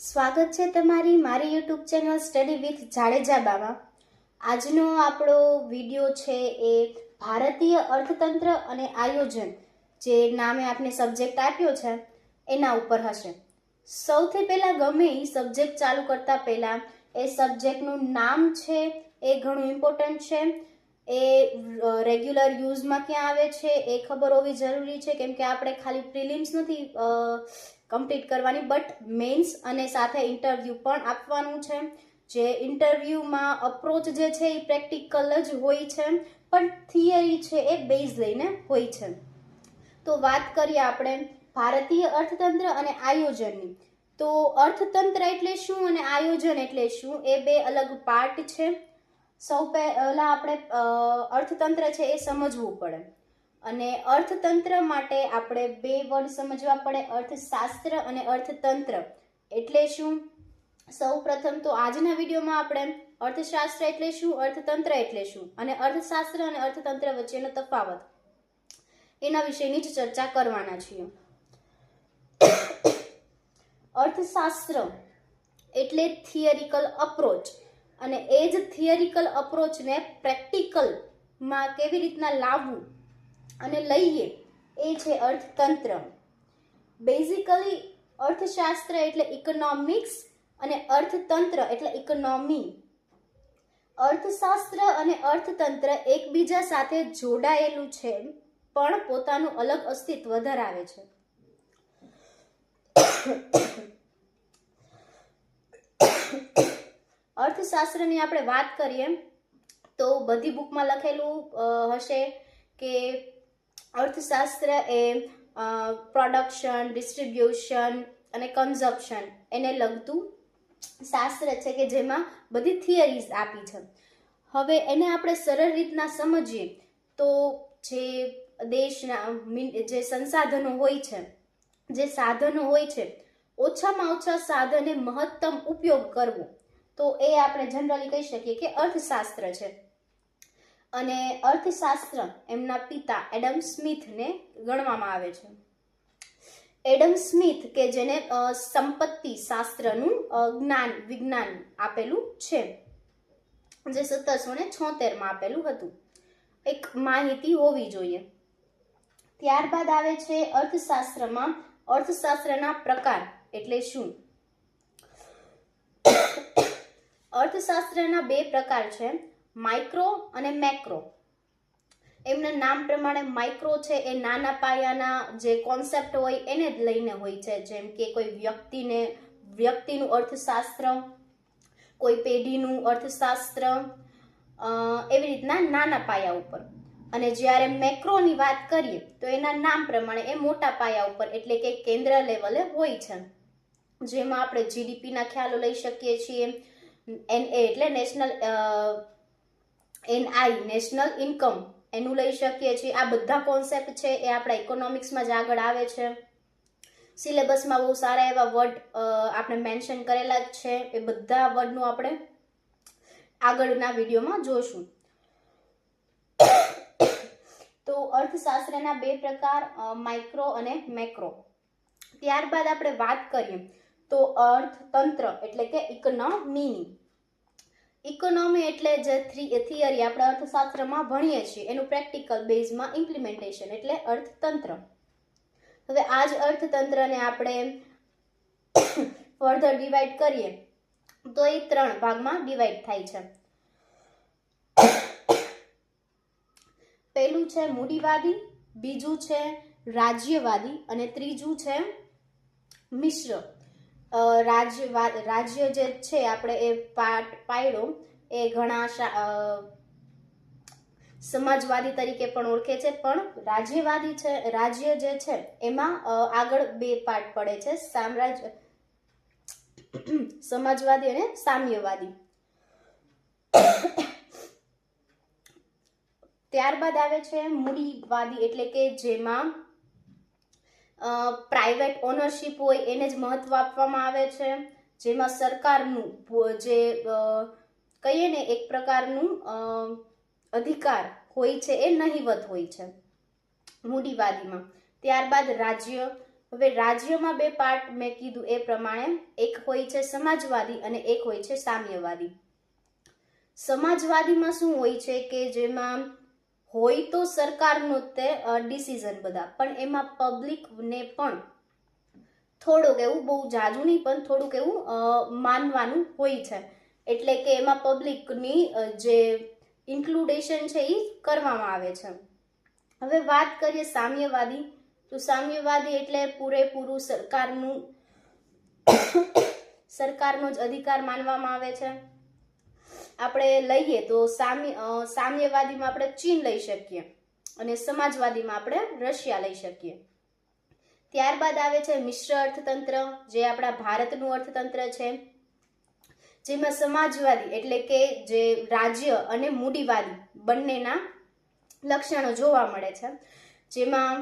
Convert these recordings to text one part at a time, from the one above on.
સ્વાગત છે તમારી મારી YouTube channel study with Jadeja Bava. આજનો આપણો વીડિયો છે એ ભારતીય અર્થતંત્ર અને આયોજન, જે નામે આપને સબ્જેક્ટ આપ્યો છે, એના ઉપર હશે. સૌથી પહેલાં ગમે એ સબ્જેક્ટ ચાલુ કરતાં પહેલાં એ સબ્જેક્ટનું નામ છે એ ઘણું ઇમ્પોર્ટન્ટ છે. એ રેગ્યુલર યુઝમાં ક્યાં આવે છે એ ખબર હોવી જરૂરી છે, કેમ કે આપણે ખાલી પ્રિલિમ્સ નથી કમ્પ્લીટ કરવાની બટ મેન્સ અને સાથે ઇન્ટરવ્યૂ પણ આપવાનું છે. જે ઇન્ટરવ્યૂમાં અપ્રોચ જે છે એ પ્રેક્ટિકલ જ હોય છે, પણ થિયરી છે એ બેઝ લઈને હોય છે. તો વાત કરીએ આપણે ભારતીય અર્થતંત્ર અને આયોજનની. તો અર્થતંત્ર એટલે શું અને આયોજન એટલે શું એ બે અલગ પાર્ટ છે. સૌ પહેલાં આપણે અર્થતંત્ર છે એ સમજવું પડે. અને અર્થતંત્ર માટે આપણે બે વર્ડ સમજવા પડે, અર્થશાસ્ત્ર અને અર્થતંત્ર. એટલે શું? સૌ પ્રથમ તો આજના વિડીયોમાં આપણે અર્થશાસ્ત્ર એટલે શું, અર્થતંત્ર એટલે શું? અને અર્થશાસ્ત્ર અને અર્થતંત્ર વચ્ચેનો તફાવત. એના વિશેની જ ચર્ચા કરવાના છીએ. અર્થશાસ્ત્ર એટલે થિયરિકલ અપ્રોચ અને એ જ થિયરિકલ અપ્રોચને પ્રેક્ટિકલમાં કેવી રીતના લાવવું અને લઈએ એ છે અર્થતંત્ર. બેઝિકલી અર્થશાસ્ત્ર એટલે ઇકોનોમિક્સ અને અર્થતંત્ર એટલે ઇકોનોમી અર્થશાસ્ત્ર અને અર્થતંત્ર એકબીજા સાથે જોડાયેલું છે, પણ પોતાનું અલગ અસ્તિત્વ ધરાવે છે. અર્થશાસ્ત્રની આપણે વાત કરીએ, તો બધી બુકમાં લખેલું હશે કે અર્થશાસ્ત્ર એ પ્રોડક્શન ડિસ્ટ્રીબ્યુશન અને કન્ઝપ્શન એને લગતું શાસ્ત્ર છે કે જેમાં બધી થિયરીઝ આપી છે. હવે એને આપણે સરળ રીતના સમજીએ, તો જે દેશના જે સંસાધનો હોય છે, જે સાધનો હોય છે, ઓછામાં ઓછા સાધને મહત્તમ ઉપયોગ કરવો. તો એ આપણે જનરલી કહી શકીએ કે અર્થશાસ્ત્ર છે. અને અર્થશાસ્ત્ર એમના પિતા એડમ સ્મિથને ગણવામાં આવે છે. એડમ સ્મિથ કે જેને સંપત્તિ શાસ્ત્રનું જ્ઞાન, વિજ્ઞાન આપેલું છે. જે સત્તરસો ને છોતેરમાં આપેલું હતું. એક માહિતી હોવી જોઈએ. ત્યારબાદ આવે છે અર્થશાસ્ત્રમાં અર્થશાસ્ત્રના પ્રકાર એટલે શું? અર્થશાસ્ત્રના બે પ્રકાર છે માઇક્રો અને મેક્રો એમના નામ પ્રમાણે માઇક્રો છે એ નાના પાયાના જે કોન્સેપ્ટ હોય એને જ લઈને હોય છે, જેમ કે કોઈ વ્યક્તિને, વ્યક્તિનું અર્થશાસ્ત્ર, કોઈ પેઢીનું અર્થશાસ્ત્ર એવી રીતના નાના પાયા ઉપર. અને જ્યારે મેક્રોની વાત કરીએ, તો એના નામ પ્રમાણે એ મોટા પાયા ઉપર એટલે કે કેન્દ્ર લેવલે હોય છે. જેમાં આપણે જીડીપીના ખ્યાલો લઈ શકીએ છીએ એટલે નેશનલ એનઆઈ નેશનલ ઇન્કમ એનું લઈ શકીએ છીએ. આ બધા કોન્સેપ્ટ છે એ આપણા ઇકોનોમિક્સમાં જ આગળ આવે છે. સિલેબસમાં બહુ સારા એવા વર્ડ આપણે મેન્શન કરેલા જ છે. એ બધા વર્ડનું આપણે આગળના વિડીયોમાં જોશું. તો અર્થશાસ્ત્રના બે પ્રકાર માઇક્રો અને મેક્રો ત્યારબાદ આપણે વાત કરીએ. તો અર્થતંત્ર એટલે કે ઇકોનોમીની ઇકોનોમી એટલે જે થ્રી થિયરી આપણે અર્થશાસ્ત્રમાં ભણીએ છીએ, એનું પ્રેક્ટિકલ બેઝમાં ઇમ્પ્લિમેન્ટેશન એટલે અર્થતંત્ર. હવે આ જ અર્થતંત્રને આપણે ફર્ધર ડિવાઈડ કરીએ, તો એ ત્રણ ભાગમાં ડિવાઈડ થાય છે. પહેલું છે મૂડીવાદી, બીજું છે રાજ્યવાદી અને ત્રીજું છે મિશ્ર. અ, રાજ્યવાદ રાજ્ય જે છે આપણે એ પાટ પાડ્યો એ ઘણા સમાજવાદી તરીકે પણ ઓળખે છે. પણ રાજ્યવાદી છે રાજ્ય જે છે એમાં આગળ બે પાર્ટ પડે છે. સામ્રાજ્ય સમાજવાદી અને સામ્યવાદી. ત્યારબાદ આવે છે મૂડીવાદી એટલે કે જેમાં પ્રાઇવેટ ઓનરશિપ હોય એને જ મહત્વ આપવામાં આવે છે. જેમાં સરકારનું જે કહીએ ને એક પ્રકારનું અધિકાર હોય છે એ નહીવત હોય છે મૂડીવાદીમાં. ત્યારબાદ રાજ્ય. હવે રાજ્યમાં બે પાર્ટ મેં કીધું એ પ્રમાણે. એક હોય છે સમાજવાદી અને એક હોય છે સામ્યવાદી. સમાજવાદીમાં શું હોય છે કે જેમાં હોય તો સરકારનો તે ડિસિઝન બધા. પણ એમાં પબ્લિકને પણ થોડુંક એવું બહુ જાજુ નહીં, પણ થોડુંક એવું માનવાનું હોય છે. એટલે કે એમાં પબ્લિકની જે ઇન્ક્લુડેશન છે એ કરવામાં આવે છે. હવે વાત કરીએ સામ્યવાદી. તો સામ્યવાદી એટલે પૂરેપૂરું સરકારનું, સરકારનો જ અધિકાર માનવામાં આવે છે. આપણે લઈએ તો સામ્ય સામ્યવાદીમાં આપણે ચીન લઈ શકીએ અને સમાજવાદીમાં આપણે રશિયા લઈ શકીએ. ત્યારબાદ આવે છે મિશ્ર અર્થતંત્ર, જે આપણા ભારતનું અર્થતંત્ર છે. જેમાં સમાજવાદી એટલે કે જે રાજ્ય અને મૂડીવાદી બંનેના લક્ષણો જોવા મળે છે. જેમાં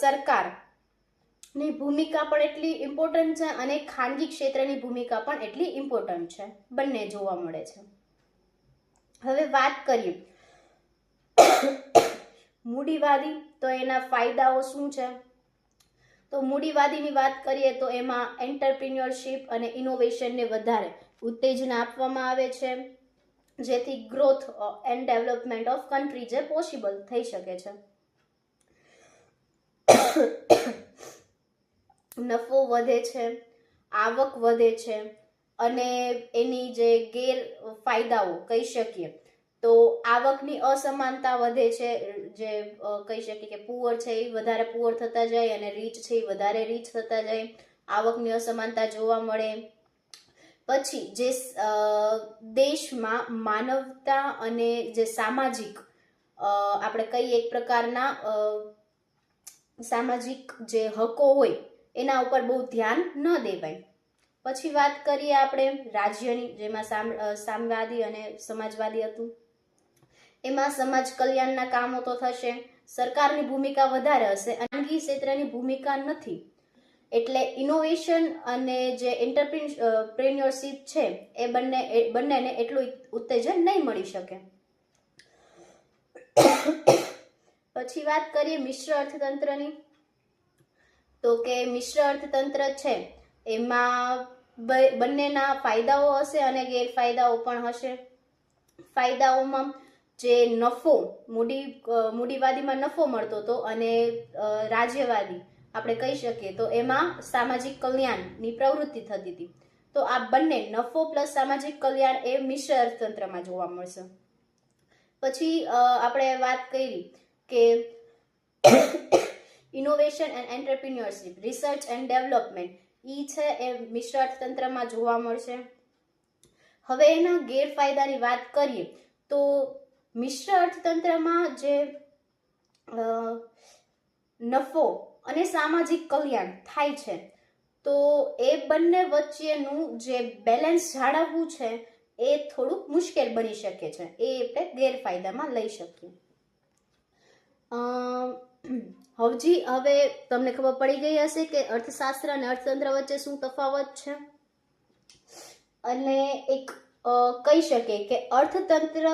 સરકારની ભૂમિકા પણ એટલી ઇમ્પોર્ટન્ટ છે અને ખાનગી ક્ષેત્રની ભૂમિકા પણ એટલી ઇમ્પોર્ટન્ટ છે. બંને જોવા મળે છે. હવે વાત કરીએ. મૂડીવાદી તો એના ફાયદાઓ શું છે? તો મૂડીવાદીની વાત કરીએ તો એમાં એન્ટરપ્રિન્યોરશિપ અને ઇનોવેશનને વધારે ઉત્તેજના આપવામાં આવે છે. જેથી growth and development of country જે પોસિબલ થઈ શકે છે. નફો વધે છે, આવક વધે છે અને એની જે ગેરફાયદાઓ કહી શકીએ, તો આવકની અસમાનતા વધે છે, જે કહી શકીએ કે પુઅર છે એ વધારે પુઅર થતા જાય અને રીચ છે એ વધારે રીચ થતા જાય, આવકની અસમાનતા જોવા મળે. પછી જે દેશમાં માનવતા અને જે સામાજિક આપણે કઈ એક પ્રકારના સામાજિક જે હકો હોય, એના ઉપર બહુ ધ્યાન ન દેવાય. પછી વાત કરીએ આપણે રાજ્યની જેમાં સામ અ, સામ્યવાદી અને સમાજવાદી હતું. એમાં સમાજ કલ્યાણના કામો તો થશે સરકારની ભૂમિકા વધારે હશે ખાનગી ક્ષેત્રની ભૂમિકા નથી. એટલે ઇનોવેશન અને જે એન્ટરપ્રિન્યોરશિપ છે એ બંને બંનેને એટલું ઉત્તેજન નહીં મળી શકે. પછી વાત કરીએ મિશ્ર અર્થતંત્રની. તો કે મિશ્ર અર્થતંત્ર છે એમાં બંનેના ફાયદાઓ હશે અને ગેરફાયદાઓ પણ હશે. ફાયદાઓમાં જે નફો, મૂડી મૂડીવાદીમાં નફો મળતો હતો અને રાજ્યવાદી આપણે કહી શકીએ તો એમાં સામાજિક કલ્યાણની પ્રવૃત્તિ થતી હતી. તો આ બંને નફો પ્લસ સામાજિક કલ્યાણ એ મિશ્ર અર્થતંત્રમાં જોવા મળશે. પછી આપણે વાત કરી કે innovation and entrepreneurship research and development ઈ છે એ મિશ્ર અર્થતંત્રમાં જોવા મળશે. હવે એના ગેરફાયદાની વાત કરીએ, તો મિશ્ર અર્થતંત્રમાં જે નફો અને સામાજિક કલ્યાણ થાય છે, તો એ બંને વચ્ચેનું જે બેલેન્સ જાળવવું છે, એ થોડુંક મુશ્કેલ બની શકે છે. એ આપણે ગેરફાયદામાં લઈ શકીએ. હવજી, હવે તમને ખબર પડી ગઈ હશે કે અર્થશાસ્ત્ર અને અર્થતંત્ર વચ્ચે શું તફાવત છે? અને એક કહી શકે કે અર્થતંત્ર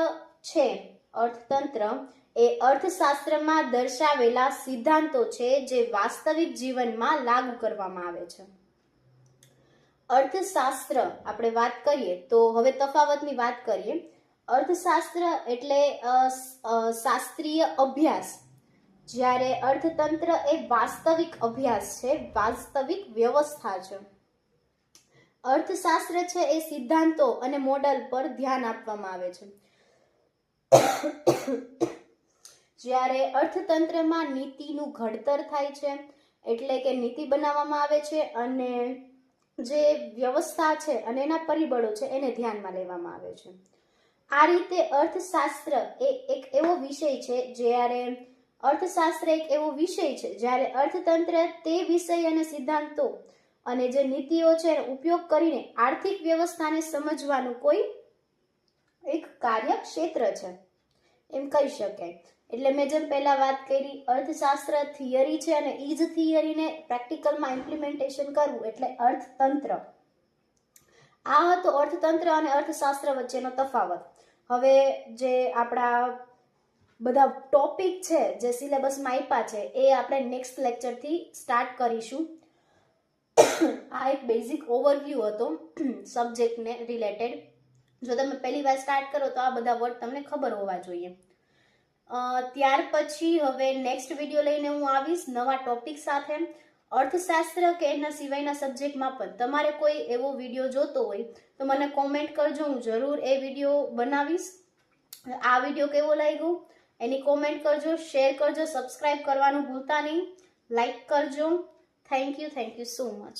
છે, અર્થતંત્ર એ અર્થશાસ્ત્રમાં દર્શાવેલા સિદ્ધાંતો છે જે વાસ્તવિક જીવનમાં લાગુ કરવામાં આવે છે. અર્થશાસ્ત્ર, આપણે વાત કરીએ તો હવે તફાવતની વાત કરીએ. અર્થશાસ્ત્ર એટલે શાસ્ત્રીય અભ્યાસ જ્યારે અર્થતંત્ર એ વાસ્તવિક અભ્યાસ છે, વાસ્તવિક વ્યવસ્થા છે. અર્થશાસ્ત્ર છે એ સિદ્ધાંતો અને મોડલ પર ધ્યાન આપવામાં આવે છે. જ્યારે અર્થતંત્રમાં નીતિનું ઘડતર થાય છે, એટલે કે નીતિ બનાવવામાં આવે છે અને જે વ્યવસ્થા છે અને એના પરિબળો છે એને ધ્યાનમાં લેવામાં આવે છે. આ રીતે અર્થશાસ્ત્ર એ એક એવો વિષય છે જ્યારે અર્થશાસ્ત્ર એક એવો વિષય છે જ્યારે અર્થતંત્ર તે વિષય અને સિદ્ધાંતો અને જે નીતિઓ છે એનો ઉપયોગ કરીને આર્થિક વ્યવસ્થાને સમજવાનું કોઈ એક કાર્યક્ષેત્ર છે. એમ કહી શકાય. એટલે મેં જેમ પહેલાં વાત કરી, અર્થશાસ્ત્ર થિયરી છે અને એ જ થિયરીને પ્રેક્ટિકલમાં ઇમ્પ્લિમેન્ટેશન કરવું એટલે અર્થતંત્ર. આ હતો અર્થતંત્ર અને અર્થશાસ્ત્ર વચ્ચેનો તફાવત. હવે જે આપણા બધા ટોપિક છે, જે સિલેબસમાં આપ્યા છે, એ આપણે નેક્સ્ટ લેક્ચરથી સ્ટાર્ટ કરીશું. આ એક બેઝિક ઓવરવ્યૂ હતો સબ્જેક્ટને રિલેટેડ જો તમે પહેલી વાર સ્ટાર્ટ કરો તો આ બધા વર્ડ તમને ખબર હોવા જોઈએ. ત્યાર પછી હવે નેક્સ્ટ વીડિયો લઈને હું આવીશ, નવા ટોપિક સાથે. અર્થશાસ્ત્ર કે એના સિવાયના સબ્જેક્ટમાં પણ. તમારે કોઈ એવો વીડિયો જોતો હોય, તો મને કોમેન્ટ કરજો, હું જરૂર એ વીડિયો બનાવીશ. આ વીડિયો કેવો લાગ્યો? એની કોમેન્ટ કરજો શેર કરજો સબસ્ક્રાઈબ કરવાનું ભૂલતા નહીં. લાઈક કરજો. Thank you thank you so much